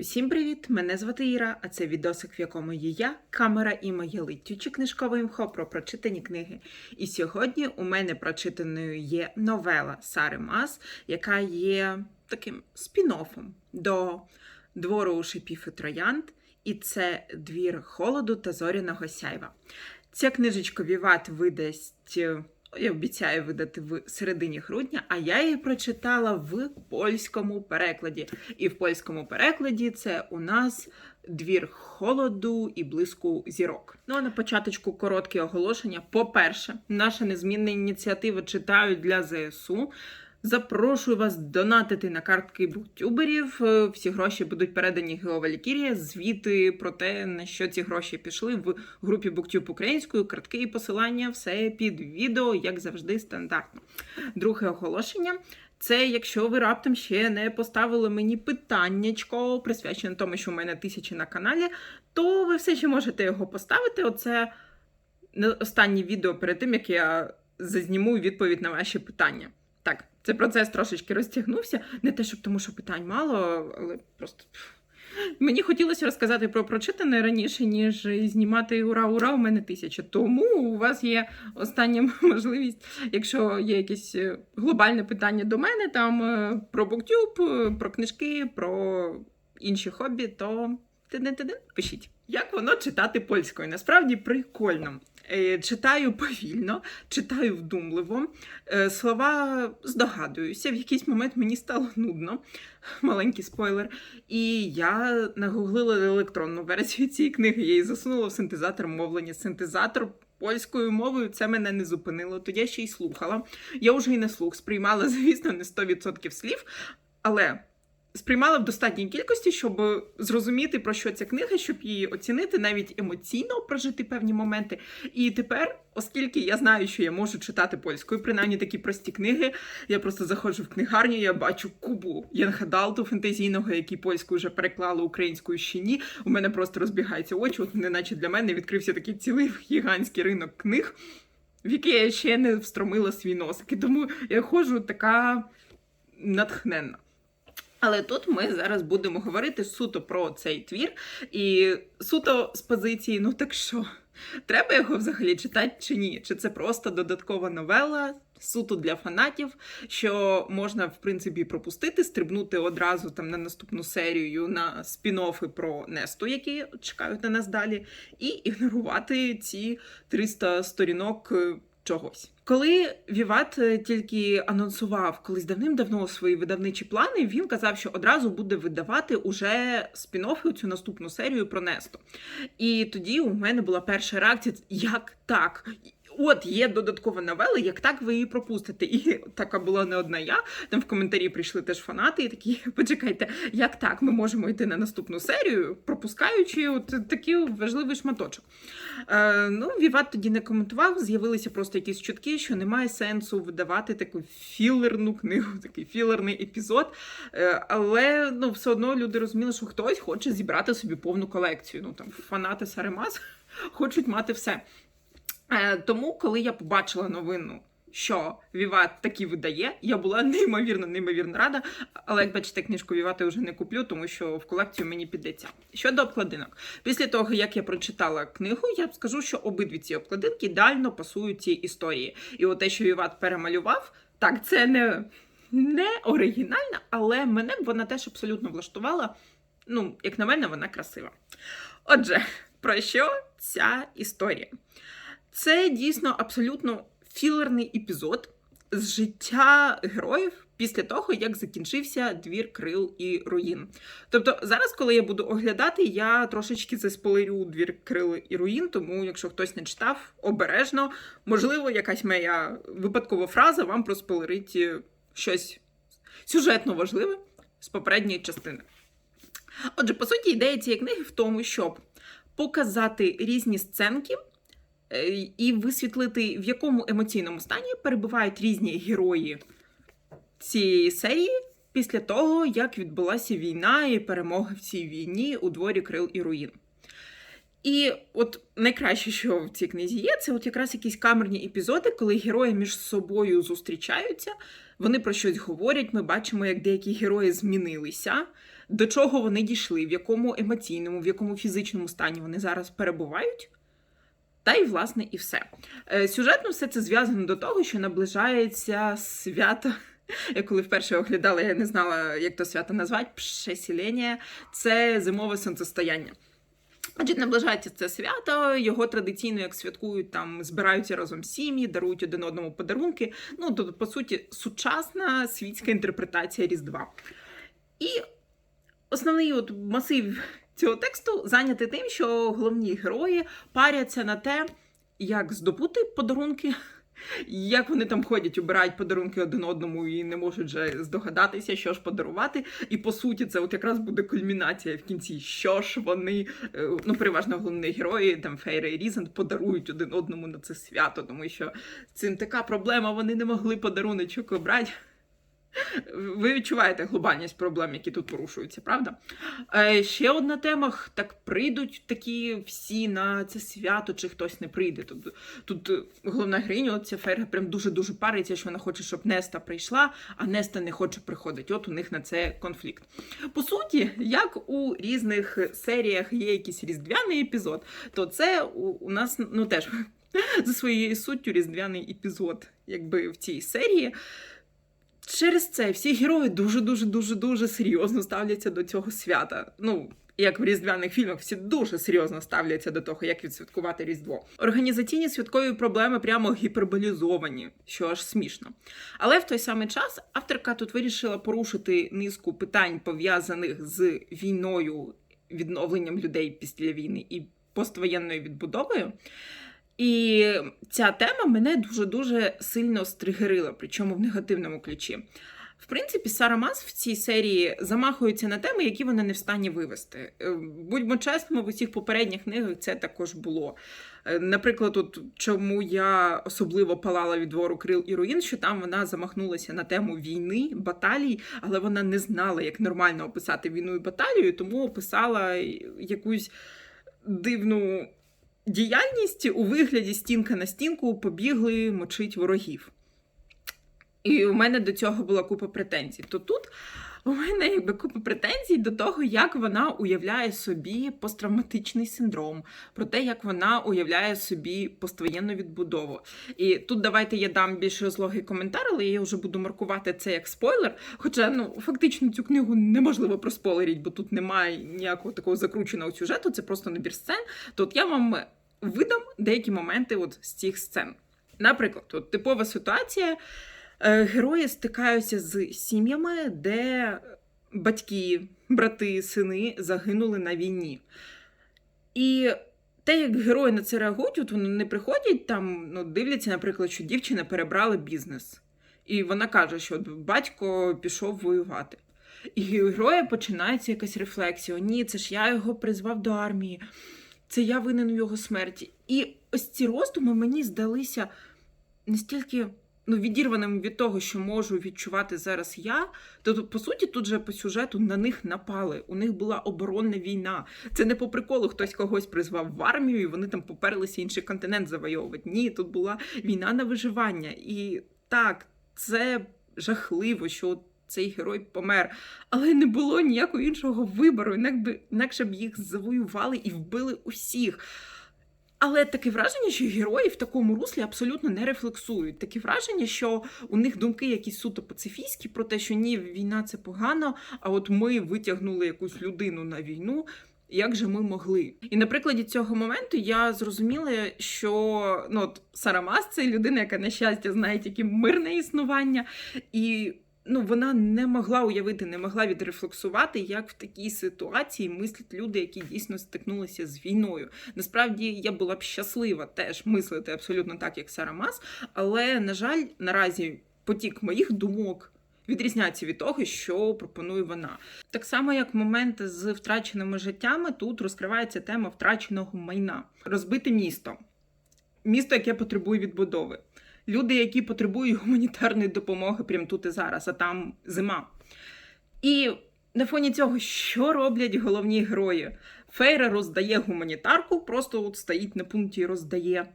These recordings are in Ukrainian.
Усім привіт! Мене звати Іра, а це відосик, в якому є я, камера і моє летюче книжкове імхо про прочитані книги. І сьогодні у мене прочитаною є новела Сари Мас, яка є таким спін-оффом до двору у шипів і троянд, і це двір холоду та зоряного сяйва. Ця книжечка Віват видасть. Я обіцяю видати в середині грудня, а я її прочитала в польському перекладі. І в польському перекладі це у нас двір холоду і блиску зірок. Ну а на початочку коротке оголошення. По-перше, наша незмінна ініціатива читаю для ЗСУ. Запрошую вас донатити на картки буктюберів. Е, Всі гроші будуть передані Геовалькірія. Звіти про те, на що ці гроші пішли в групі Буктюб українською. Картки і посилання все під відео, як завжди, стандартно. Друге оголошення. Це якщо ви раптом ще не поставили мені питаннячко, присвячене тому, що у мене тисячі на каналі, то ви все ще можете його поставити. Оце останнє відео перед тим, як я зазніму відповідь на ваші питання. Так, цей процес трошечки розтягнувся. Не те, щоб тому, що питань мало, але просто. Мені хотілося розказати про прочитане раніше, ніж знімати ура, ура, у мене тисяча. Тому у вас є остання можливість, якщо є якесь е, глобальне питання до мене, там е, про буктюб, е, про книжки, про інші хобі, то тидин-тидин, пишіть. Як воно читати польською? Насправді прикольно. Е, Читаю повільно, читаю вдумливо. Е, Слова здогадуюся. В якийсь момент мені стало нудно. Маленький спойлер. І я нагуглила електронну версію цієї книги. Я її засунула в синтезатор мовлення. Синтезатор польською мовою це мене не зупинило. Тоді я ще й слухала. Я вже і на слух сприймала, звісно, не 100% слів, але. Сприймала в достатній кількості, щоб зрозуміти, про що ця книга, щоб її оцінити, навіть емоційно прожити певні моменти. І тепер, оскільки я знаю, що я можу читати польською, принаймні такі прості книги, я просто заходжу в книгарню, я бачу кубу Янхадалту фентезійного, який польською вже переклали українською ще. У мене просто розбігаються очі, от неначе для мене відкрився такий цілий гігантський ринок книг, в який я ще не встромила свій носик. Тому я ходжу така натхненна. Але тут ми зараз будемо говорити суто про цей твір, і суто з позиції, ну так що, треба його взагалі читати чи ні? Чи це просто додаткова новела, суто для фанатів, що можна, в принципі, пропустити, стрибнути одразу там на наступну серію на спін-оффи про Несту, які чекають на нас далі, і ігнорувати ці 300 сторінок е, чогось. Коли Віват е, тільки анонсував колись давним-давно свої видавничі плани, він казав, що одразу буде видавати уже спін-оффи цю наступну серію про Несту. І тоді у мене була перша реакція: як так? От є додаткова новела, як так ви її пропустите? І така була не одна я. Там в коментарі прийшли теж фанати, і такі, почекайте, як так? Ми можемо йти на наступну серію, пропускаючи от такий важливий шматочок. Е, ну, Віват тоді не коментував, з'явилися просто якісь чутки, що немає сенсу видавати таку філерну книгу, такий філерний епізод. Е, але ну, все одно люди розуміли, що хтось хоче зібрати собі повну колекцію. Ну там фанати Саремас хочуть мати все. Е, тому, коли я побачила новину. Що Віват таки видає, я була неймовірно, неймовірно рада. Але як бачите, книжку Вівата я вже не куплю, тому що в колекцію мені підеться. Щодо обкладинок, після того як я прочитала книгу, я скажу, що обидві ці обкладинки ідеально пасують цій історії. І от те, що Віват перемалював, так це не, не оригінально, але мене б вона теж абсолютно влаштувала. Ну, як на мене, вона красива. Отже, про що ця історія? Це дійсно абсолютно філерний епізод з життя героїв після того, як закінчився двір крил і руїн. Тобто, зараз, коли я буду оглядати, я трошечки заспойлерю двір крил і руїн, тому якщо хтось не читав, обережно, можливо, якась моя випадкова фраза вам проспойлерить е, щось сюжетно важливе з попередньої частини. Отже, по суті, ідея цієї книги в тому, щоб показати різні сценки і висвітлити, в якому емоційному стані перебувають різні герої цієї серії після того, як відбулася війна і перемога в цій війні у дворі крил і руїн. І от найкраще, що в цій книзі є, це от якраз якісь камерні епізоди, коли герої між собою зустрічаються, вони про щось говорять. Ми бачимо, як деякі герої змінилися. до чого вони дійшли, в якому емоційному, в якому фізичному стані вони зараз перебувають. Та й, власне, і все. Е, Сюжетно все це зв'язано до того, що наближається свято. Я коли вперше оглядала, я не знала, як то свято назвати. Пшесілення це зимове сонцестояння. Отже, наближається це свято, його традиційно як святкують, там збираються разом сім'ї, дарують один одному подарунки. Ну, тобто, по суті, сучасна світська інтерпретація Різдва. І основний от масив цього тексту зайнятий тим, що головні герої паряться на те, як здобути подарунки. Як вони там ходять, обирають подарунки один одному і не можуть вже здогадатися, що ж подарувати. І по суті, це от якраз буде кульмінація в кінці, що ж вони, е, ну переважно головні герої, там Фейра і Різент, подарують один одному на це свято, тому що цим така проблема, вони не могли подаруночок обрати. Ви відчуваєте глобальність проблем, які тут порушуються, правда? Е, ще одна тема: так прийдуть такі всі на це свято, чи хтось не прийде. Тут, тут е, головна героїня, от ця Ферга, прям дуже-дуже париться, що вона хоче, щоб Неста прийшла, а Неста не хоче приходити. От у них на це конфлікт. По суті, як у різних серіях є якийсь різдвяний епізод, то це у, у нас ну теж за своєю суттю різдвяний епізод, якби в цій серії. Через це всі герої дуже дуже дуже дуже серйозно ставляться до цього свята. Ну. Як в різдвяних фільмах всі дуже серйозно ставляться до того, як відсвяткувати Різдво. Організаційні святкові проблеми прямо гіперболізовані, що аж смішно. Але в той самий час авторка тут вирішила порушити низку питань, пов'язаних з війною, відновленням людей після війни і поствоєнною відбудовою. І ця тема мене дуже-дуже сильно стригерила, причому в негативному ключі. В принципі, Сара Мас в цій серії замахується на теми, які вона не в стані вивести. Е, Будьмо чесними, в усіх попередніх книгах це також було. Е, Наприклад, от чому я особливо палала від двору крил і руїн, що там вона замахнулася на тему війни, баталій, але вона не знала, як нормально описати війну і баталію, тому описала якусь дивну діяльність у вигляді стінка на стінку побігли мочить ворогів. І у мене до цього була купа претензій. То тут у мене якби купа претензій до того, як вона уявляє собі посттравматичний синдром, про те, як вона уявляє собі поствоєнну відбудову. І тут давайте я дам більш розлогий коментар, але я вже буду маркувати це як спойлер. Хоча ну фактично цю книгу неможливо проспойлерити, бо тут немає ніякого такого закрученого сюжету, це просто набір сцен. То от я вам видам деякі моменти от з цих сцен. Наприклад, от типова ситуація. Е, Герої стикаються з сім'ями, де батьки, брати, сини загинули на війні. І те, як герої на це реагують, от вони не приходять там, ну, дивляться, наприклад, що дівчина перебрала бізнес. І вона каже, що батько пішов воювати. І героя починається якась рефлексія: ні, це ж я його призвав до армії, це я винен в його смерті. І ось ці роздуми мені здалися настільки ну, відірваним від того, що можу відчувати зараз я, то по суті, тут же по сюжету на них напали. У них була оборонна війна. Це не по приколу хтось когось призвав в армію, і вони там поперлися інший континент завойовувати. Ні, тут була війна на виживання. І так, це жахливо, що. Цей герой помер, але не було ніякого іншого вибору, інакше, б їх завоювали і вбили усіх. Але таке враження, що герої в такому руслі абсолютно не рефлексують. Таке враження, що у них думки якісь суто пацифістські про те, що ні, війна це погано, а от ми витягнули якусь людину на війну. Як же ми могли? І на прикладі цього моменту я зрозуміла, що ну, от Сара Мас це людина, яка, на щастя, знає тільки мирне існування, і ну, вона не могла уявити, не могла відрефлексувати, як в такій ситуації мислять люди, які дійсно стикнулися з війною. Насправді я була б щаслива теж мислити абсолютно так, як Сара Мас, але, на жаль, наразі потік моїх думок. Відрізняється від того, що пропонує вона. Так само, як моменти з втраченими життями, тут розкривається тема втраченого майна, розбите місто, місто, яке потребує відбудови люди, які потребують гуманітарної допомоги прямо тут і зараз, а там зима. І на фоні цього, що роблять головні герої? Фейра роздає гуманітарку, просто от стоїть на пункті і роздає.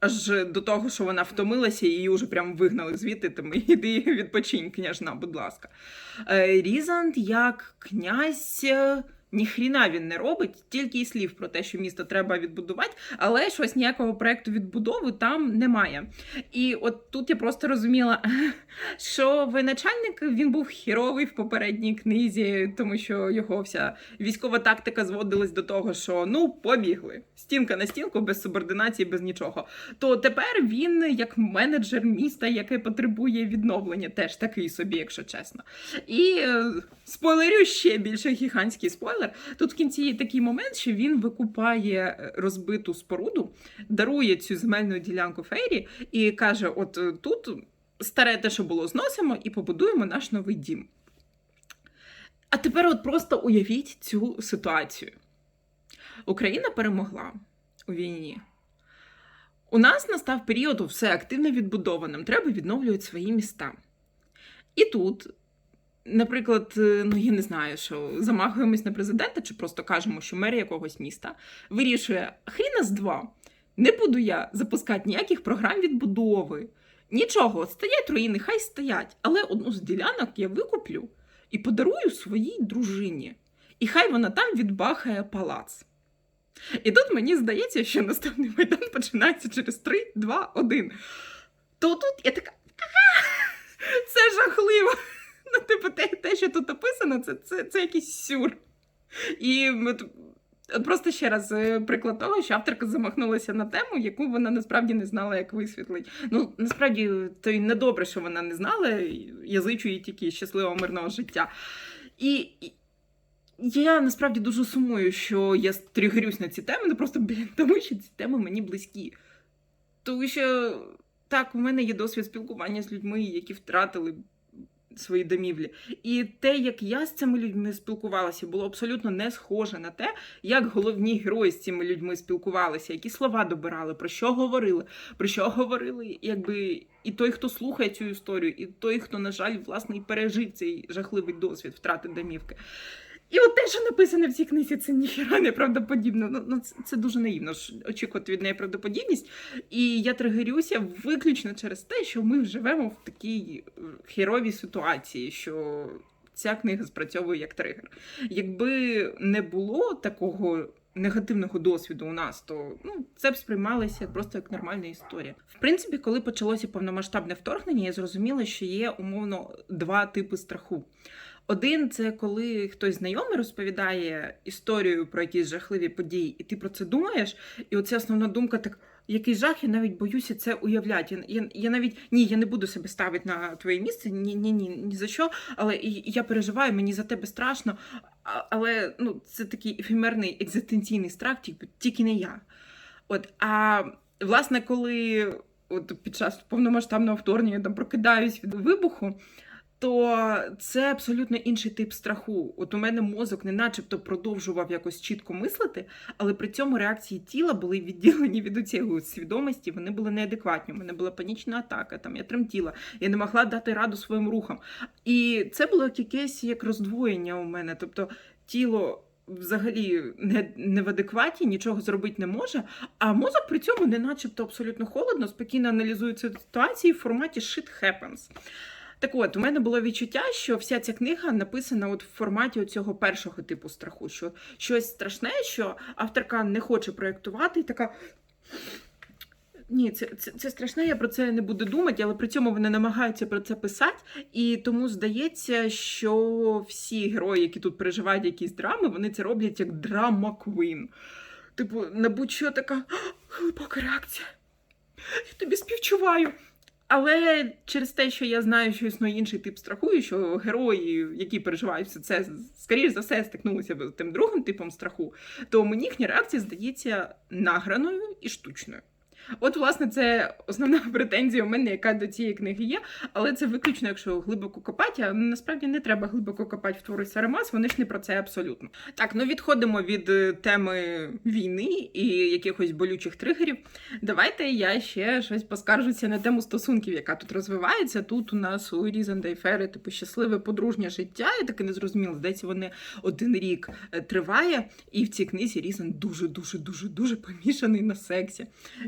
аж до того, що вона втомилася її вже прям вигнали звідти, тому іди відпочинь, княжна, будь ласка. Е, Різанд як князь. Ніхріна він не робить, тільки і слів про те, що місто треба відбудувати, але щось ніякого проекту відбудови там немає. І от тут я просто розуміла, що воєначальник він був хіровий в попередній книзі, тому що його вся військова тактика зводилась до того, що ну побігли стінка на стінку без субординації, без нічого. То тепер він як менеджер міста, яке потребує відновлення, теж такий собі, якщо чесно. І е, спойлерю ще більше гігантський спойлер. Тут в кінці є такий момент, що він викупає е, розбиту споруду, дарує цю земельну ділянку Фейрі і каже: От е, тут старе те, що було, зносимо, і побудуємо наш новий дім. А тепер от просто уявіть цю ситуацію. Україна перемогла у війні. У нас настав період все активно відбудованим. Треба відновлювати свої міста. І тут, наприклад, е, ну я не знаю, що замахуємось на президента, чи просто кажемо, що мер якогось міста вирішує хріна з два. Не буду я запускати ніяких програм відбудови. Нічого, стоять руїни, хай стоять. Але одну з ділянок я викуплю і подарую своїй дружині. І хай вона там відбахає палац. І тут мені здається, що наступний майдан починається через 3, 2, 1. То тут я така. «Ага, Це жахливо. Ну, типу, те, те, що тут описано, це, це, це якийсь сюр. І от, просто ще раз е, приклад того, що авторка замахнулася на тему, яку вона насправді не знала, як висвітлить. Ну, насправді, то й недобре, що вона не знала, язичує тільки щасливого мирного життя. І я насправді дуже сумую, що я тригерюсь на ці теми, ну просто блін, тому що ці теми мені близькі. Тому що так, у мене є досвід спілкування з людьми, які втратили свої домівлі. І те, як я з цими людьми спілкувалася, було абсолютно не схоже на те, як головні герої з цими людьми спілкувалися, які слова добирали, про що говорили, про що говорили, якби і той, хто слухає цю історію, і той, хто, на жаль, власне, і пережив цей жахливий досвід втрати домівки. І от те, що написане в цій книзі, це ніхіра неправдоподібно. Ну, ну це, це дуже наївно очікувати від неї правдоподібність. І я тригерюся виключно через те, що ми живемо в такій е, херовій ситуації, що ця книга спрацьовує як тригер. Якби не було такого. Негативного досвіду у нас, то ну це б сприймалося просто як нормальна історія. В принципі, коли почалося повномасштабне вторгнення, я зрозуміла, що є умовно два типи страху. Один це коли хтось знайомий розповідає історію про якісь жахливі події, і ти про це думаєш, і оця основна думка так. Який жах, я навіть боюся це уявляти. Я, я, я навіть ні, я не буду себе ставити на твоє місце, ні, ні, ні, ні за що. Але я переживаю, мені за тебе страшно. Але ну, це такий ефемерний екзистенційний страх, тільки, тільки не я. От, а власне, коли от під час повномасштабного вторгнення там прокидаюсь від вибуху, то це абсолютно інший тип страху. От у мене мозок не начебто продовжував якось чітко мислити, але при цьому реакції тіла були відділені від цієї свідомості, вони були неадекватні. У мене була панічна атака, там я тремтіла, я не могла дати раду своїм рухам. І це було якесь як роздвоєння у мене. Тобто тіло. Взагалі не, не в адекваті, нічого зробити не може, а мозок при цьому не начебто абсолютно холодно, спокійно аналізує цю ситуацію в форматі shit happens. Так от, у мене було відчуття, що вся ця книга написана от в форматі цього першого типу страху, що щось страшне, що авторка не хоче проєктувати, і така. Ні, це, це, це страшне, я про це не буду думати, але при цьому вони намагаються про це писати. І тому здається, що всі герої, які тут переживають якісь драми, вони це роблять як драма Квін. Типу, на будь-що така «А, глибока реакція. Я тобі співчуваю. Але через те, що я знаю, що існує інший тип страху, і що герої, які переживають все це, скоріш за все, стикнулися б тим другим типом страху, то мені їхня реакція здається награною і штучною. От, власне, це основна претензія у мене, яка до цієї книги є, але це виключно, якщо глибоко копати, а насправді не треба глибоко копати в твори Саремас, вони ж не про це абсолютно. Так, ну відходимо від е, теми війни і якихось болючих тригерів. Давайте я ще щось поскаржуся на тему стосунків, яка тут розвивається. Тут у нас у Різанда і Фери, типу, щасливе подружнє життя. Я таки не зрозуміла. Здається, вони один рік е, триває, і в цій книзі Різан дуже, дуже, дуже, дуже помішаний на сексі.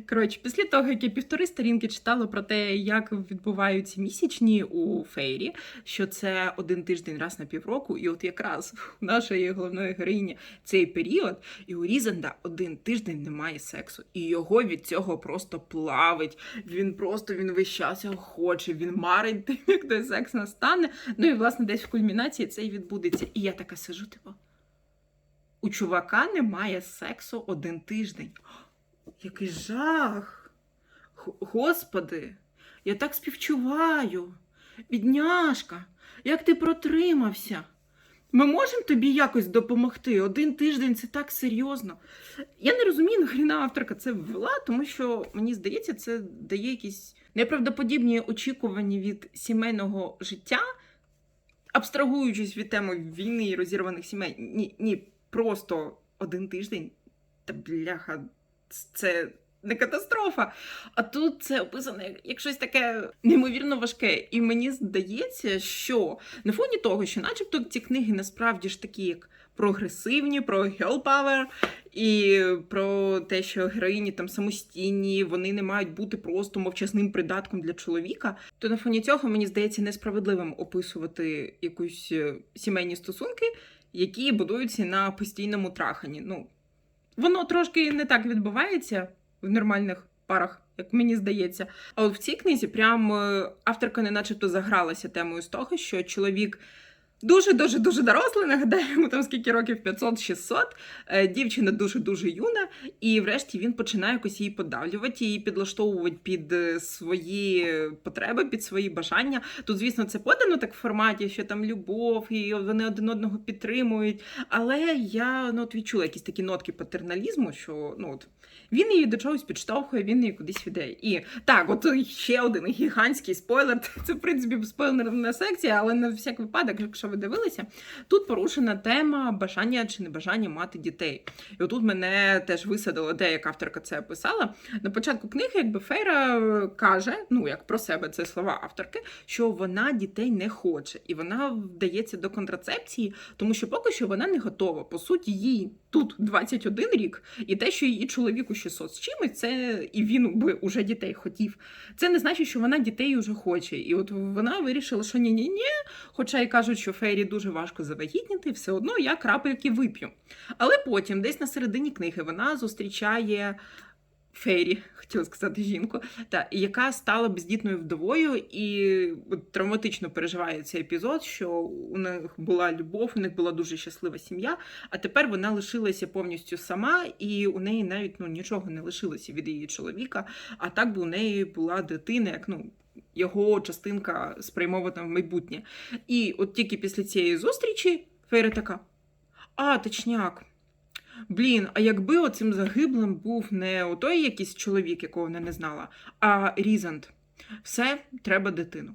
Коротше, Коротше, після того, як я півтори сторінки читала про те, як відбуваються місячні у Фейрі, що це один тиждень раз на півроку, і от якраз у нашої головної героїні цей період, і у Різанда один тиждень немає сексу, і його від цього просто плавить. Він просто він весь час хоче, він марить тим, як той секс настане. Ну і власне десь в кульмінації це і відбудеться. І я така сижу, типу. У чувака немає сексу один тиждень. Який жах. Господи, я так співчуваю. Бідняшка, як ти протримався? Ми можемо тобі якось допомогти? Один тиждень це так серйозно. Я не розумію, нахріна авторка це ввела, тому що мені здається, це дає якісь неправдоподібні очікування від сімейного життя, абстрагуючись від теми війни і розірваних сімей. Ні, ні, просто один тиждень. Та бляха, це не катастрофа. А тут це описано як, щось таке неймовірно важке. І мені здається, що на фоні того, що, начебто, ці книги насправді ж такі, як прогресивні, про girl power, і про те, що героїні там самостійні, вони не мають бути просто мовчасним придатком для чоловіка. То на фоні цього мені здається несправедливим описувати якусь е, сімейні стосунки, які будуються на постійному траханні. Ну, воно трошки не так відбувається в нормальних парах, як мені здається. А от в цій книзі прям е, авторка не начебто загралася темою з того, що чоловік. Дуже дуже дорослий, нагадаю, йому там скільки років 500-600, е, дівчина дуже дуже юна, і врешті він починає якось її подавлювати, її підлаштовувати під е, свої потреби, під свої бажання. Тут, звісно, це подано так в форматі, що там любов, і вони один одного підтримують. Але я ну, от відчула якісь такі нотки патерналізму, що ну от він її до чогось підштовхує, він її кудись веде. І так, от ще один гігантський спойлер. Це в принципі спойлерна секція, але на всяк випадок, якщо ви дивилися, тут порушена тема бажання чи небажання мати дітей. І отут мене теж висадило, де як авторка це описала. На початку книги, якби Фейра е, каже, ну як про себе це слова авторки, що вона дітей не хоче, і вона вдається до контрацепції, тому що поки що вона не готова. По суті, їй тут 21 рік, і те, що її чоловіку 600 з чимось, це і він би уже дітей хотів. Це не значить, що вона дітей уже хоче. І от вона вирішила, що ні, ні, ні. Хоча й кажуть, що Фейрі дуже важко завагітніти, все одно я крапельки вип'ю. Але потім, десь на середині книги, вона зустрічає. Фейрі, хотіла сказати жінку, та яка стала бездітною вдовою і травматично переживає цей епізод, що у них була любов, у них була дуже щаслива сім'я, а тепер вона лишилася повністю сама, і у неї навіть ну нічого не лишилося від її чоловіка. А так би у неї була дитина, як ну. Його частинка спрямована в майбутнє. І от тільки після цієї зустрічі Фейра така: А, точняк. Блін, а якби оцим загиблим був не той якийсь чоловік, якого вона не знала, а Різанд. Все, треба дитину.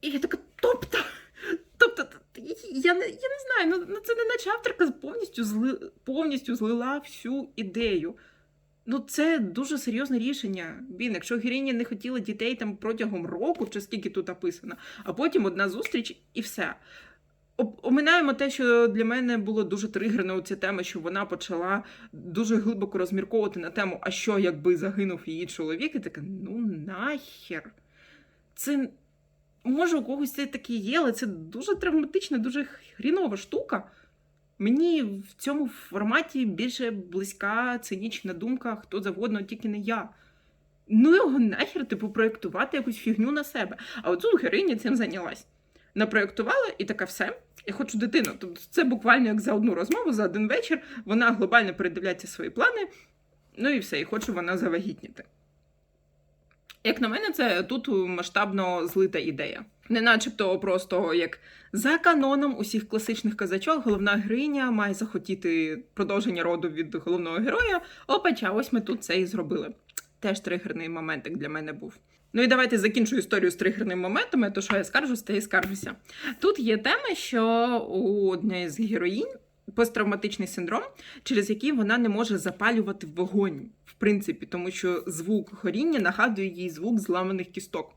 І я така, тобто, тобто, я не, я не знаю, ну, ну це не наче авторка повністю, зли, повністю злила всю ідею. Ну, це дуже серйозне рішення. Блін, якщо героїня не хотіла дітей там протягом року, чи скільки тут написано, а потім одна зустріч і все. Оминаємо те, що для мене було дуже тригерно ця тема, що вона почала дуже глибоко розмірковувати на тему, а що якби загинув її чоловік, і така, ну нахер. Це може у когось це таке є, але це дуже травматична, дуже хрінова штука. Мені в цьому форматі більше близька цинічна думка, хто завгодно, тільки не я. Ну його нахер, типу, проєктувати якусь фігню на себе. А от тут героїня цим зайнялась. Напроєктувала і така все. Я хочу дитину. Тобто це буквально як за одну розмову, за один вечір. Вона глобально передивляється свої плани. Ну і все, і хоче вона завагітніти. Як на мене, це тут масштабно злита ідея. Не начебто просто як за каноном усіх класичних казачок, головна героїня має захотіти продовження роду від головного героя. Опача, ось ми тут це і зробили. Теж тригерний моментик для мене був. Ну і давайте закінчу історію з тригерними моментами, то що я скаржусь, та і скаржуся. Тут є тема, що у однієї з героїнь посттравматичний синдром, через який вона не може запалювати вогонь, в принципі, тому що звук горіння нагадує їй звук зламаних кісток.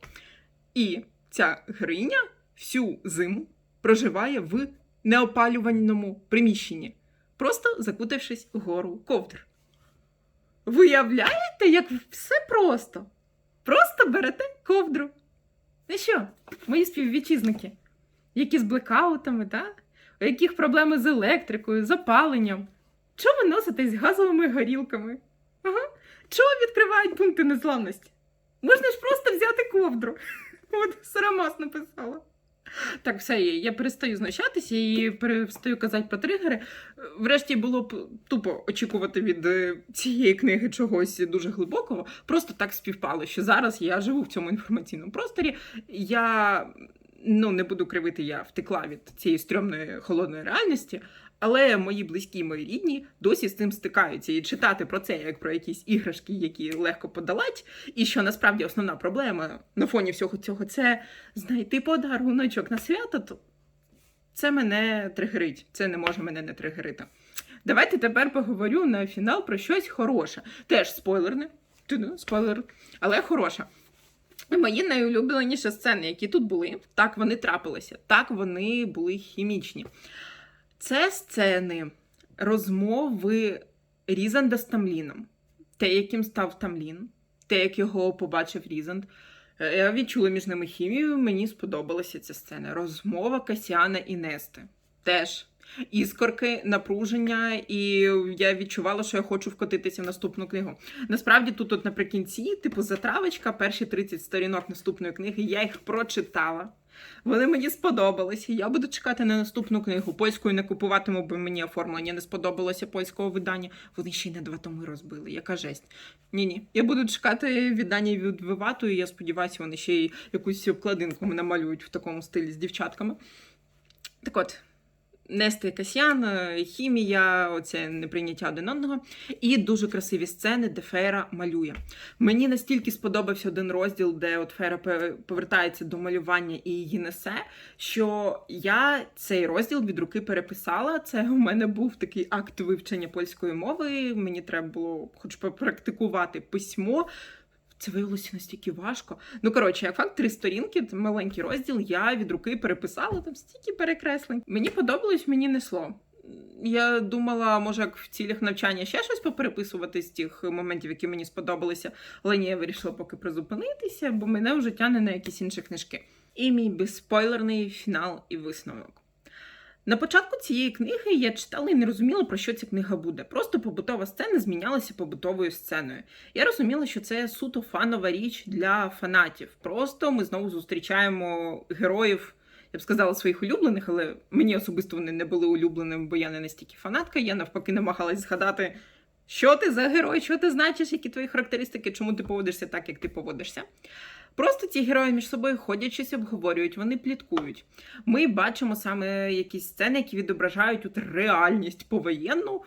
І ця героїня всю зиму проживає в неопалюваному приміщенні, просто закутавшись вгору ковдр. Виявляєте, як все просто. Просто берете ковдру. Ну що, мої співвітчизники, які з блекаутами, так? У яких проблеми з електрикою, з опаленням? Чого ви носитесь газовими горілками? Ага. Чого відкривають пункти незламності? Можна ж просто взяти ковдру. От Сарамас написала. Так, все, я перестаю знущатися і перестаю казати про тригери. Врешті було б тупо очікувати від е, цієї книги чогось дуже глибокого. Просто так співпало, що зараз я живу в цьому інформаційному просторі. Я ну не буду кривити, я втекла від цієї стрьомної холодної реальності. Але мої близькі, мої рідні досі з цим стикаються. І читати про це як про якісь іграшки, які легко подолать, і що насправді основна проблема на фоні всього цього це знайти подаруночок на свято, то це мене тригерить. Це не може мене не тригерити. Давайте тепер поговорю на фінал про щось хороше. Теж спойлерне, спойлер, але хороше. Мої найулюбленіші сцени, які тут були, так вони трапилися, так вони були хімічні. Це сцени розмови Різанда з Тамліном. Те, яким став Тамлін, те, як його побачив Різанд. Е, Я відчула між ними хімію, мені сподобалася ця сцена. Розмова Касіана і Нести. Теж. Іскорки, напруження, і я відчувала, що я хочу вкотитися в наступну книгу. Насправді, тут, от наприкінці, типу, затравочка, перші 30 сторінок наступної книги, я їх прочитала. Вони мені сподобалися. Я буду чекати на наступну книгу. Польською не купуватиму, бо мені оформлення не сподобалося польського видання. Вони ще й на два томи розбили. Яка жесть. Ні, ні. Я буду чекати віддання від Вивату, і я сподіваюся, вони ще й якусь обкладинку намалюють в такому стилі з дівчатками. Так от. Нести Касьян, хімія, оце неприйняття один одного, і дуже красиві сцени, де Фера малює. Мені настільки сподобався один розділ, де от Фера повертається до малювання і її несе, що я цей розділ від руки переписала. Це у мене був такий акт вивчення польської мови. Мені треба було хоч попрактикувати письмо. Це виявилося настільки важко. Ну, коротше, як факт, три сторінки, маленький розділ, я від руки переписала там стільки перекреслень. Мені подобалось, мені несло. Я думала, може, як в цілях навчання ще щось попереписувати з тих моментів, які мені сподобалися, але ні, я вирішила поки призупинитися, бо мене вже тягне на якісь інші книжки. І мій безспойлерний фінал і висновок. На початку цієї книги я читала і не розуміла, про що ця книга буде. Просто побутова сцена змінялася побутовою сценою. Я розуміла, що це суто фанова річ для фанатів. Просто ми знову зустрічаємо героїв, я б сказала, своїх улюблених, але мені особисто вони не були улюбленими, бо я не настільки фанатка. Я навпаки намагалась згадати, що ти за герой, що ти значиш, які твої характеристики, чому ти поводишся так, як ти поводишся. Просто ці герої між собою ходять щось обговорюють, вони пліткують. Ми бачимо саме якісь сцени, які відображають от реальність повоєнну,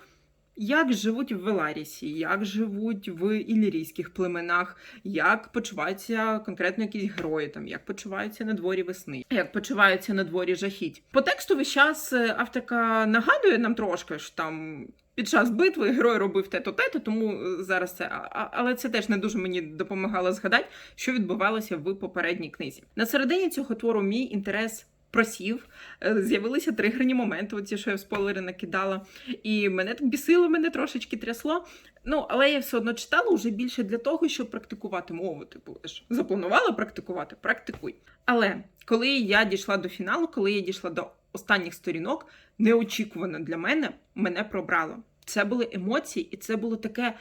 як живуть в Веларісі, як живуть в ілірійських племенах, як почуваються конкретно якісь герої, там як почуваються на дворі весни, як почуваються на дворі жахіть. По тексту весь час е, авторка нагадує нам трошки що там. Під час битви герой робив те-то, те-то, тому е, зараз це. Але це теж не дуже мені допомагало згадати, що відбувалося в попередній книзі. На середині цього твору мій інтерес просів, е, з'явилися тригерні моменти, оці, що я в спойлери накидала, і мене так бісило, мене трошечки трясло. Ну, але я все одно читала вже більше для того, щоб практикувати мову. Типу, ж запланувала практикувати, практикуй. Але коли я дійшла до фіналу, коли я дійшла до останніх сторінок, неочікувано для мене мене пробрало. Це були емоції, і це було таке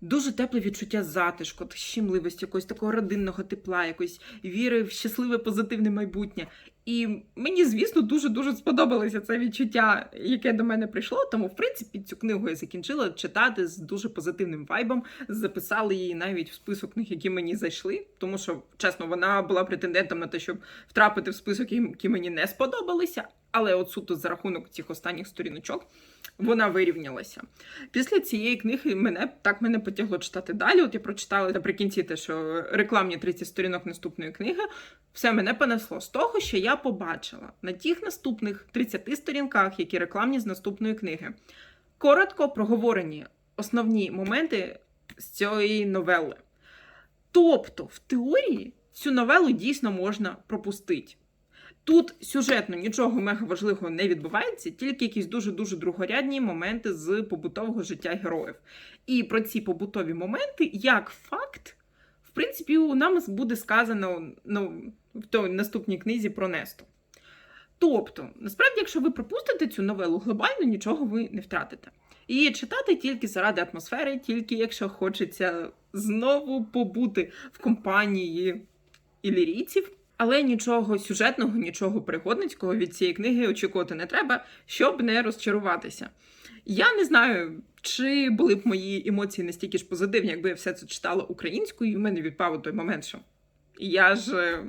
дуже тепле відчуття затишку, щемливості, якогось такого родинного тепла, якоїсь віри в щасливе позитивне майбутнє. І мені, звісно, дуже дуже сподобалося це відчуття, яке до мене прийшло. Тому, в принципі, цю книгу я закінчила читати з дуже позитивним вайбом. Записала її навіть в список книг, які мені зайшли. Тому що, чесно, вона була претендентом на те, щоб втрапити в список, які мені не сподобалися. Але от суто за рахунок цих останніх сторіночок вона вирівнялася. Після цієї книги мене так мене потягло читати далі. От я прочитала наприкінці те, що рекламні 30 сторінок наступної книги. Все мене понесло з того, що я побачила на тих наступних 30 сторінках, які рекламні з наступної книги. Коротко проговорені основні моменти з цієї новели. Тобто, в теорії цю новелу дійсно можна пропустити. Тут сюжетно нічого мега важливого не відбувається, тільки якісь дуже-дуже другорядні моменти з побутового життя героїв. І про ці побутові моменти, як факт, в принципі, нам буде сказано ну, в той наступній книзі про Несту. Тобто, насправді, якщо ви пропустите цю новелу глобально, нічого ви не втратите. І читати тільки заради атмосфери, тільки якщо хочеться знову побути в компанії ілірійців. Але нічого сюжетного, нічого пригодницького від цієї книги очікувати не треба, щоб не розчаруватися. Я не знаю, чи були б мої емоції настільки ж позитивні, якби я все це читала українською, і в мене відпав той момент, що я ж е,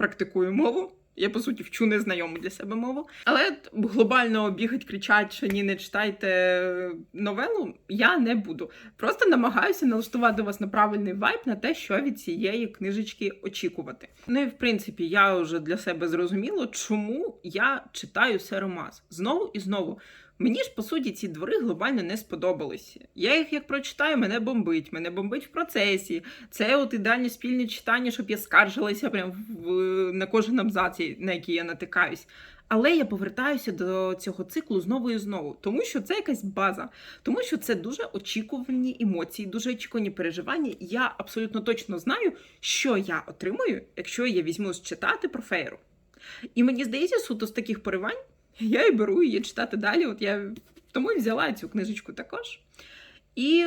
практикую мову. Я, по суті, вчу незнайому для себе мову. Але глобально бігать, кричать, що ні, не читайте новелу, я не буду. Просто намагаюся налаштувати вас на правильний вайб, на те, що від цієї книжечки очікувати. Ну і в принципі, я вже для себе зрозуміла, чому я читаю Серомаз знову і знову. Мені ж по суті ці двори глобально не сподобалися. Я їх як прочитаю, мене бомбить, мене бомбить в процесі. Це от ідеальне спільне читання, щоб я скаржилася прям в, на кожен абзац, на який я натикаюсь. Але я повертаюся до цього циклу знову і знову, тому що це якась база, тому що це дуже очікувані емоції, дуже очікувані переживання. Я абсолютно точно знаю, що я отримую, якщо я візьмусь читати про фейру. І мені здається, суто з таких поривань я і беру її читати далі. От я тому і взяла цю книжечку також. І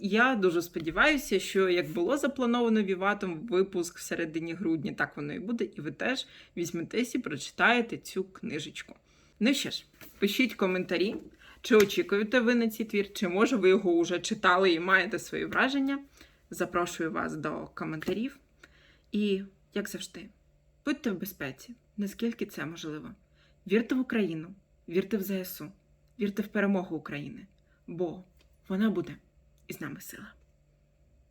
я дуже сподіваюся, що як було заплановано Віватом випуск в середині грудня, так воно і буде, і ви теж візьметесь і прочитаєте цю книжечку. Ну що ж, пишіть коментарі, чи очікуєте ви на цей твір, чи може ви його вже читали і маєте свої враження. Запрошую вас до коментарів. І, як завжди, будьте в безпеці, наскільки це можливо. Вірте в Україну, вірте в ЗСУ, вірте в перемогу України, бо вона буде і з нами сила.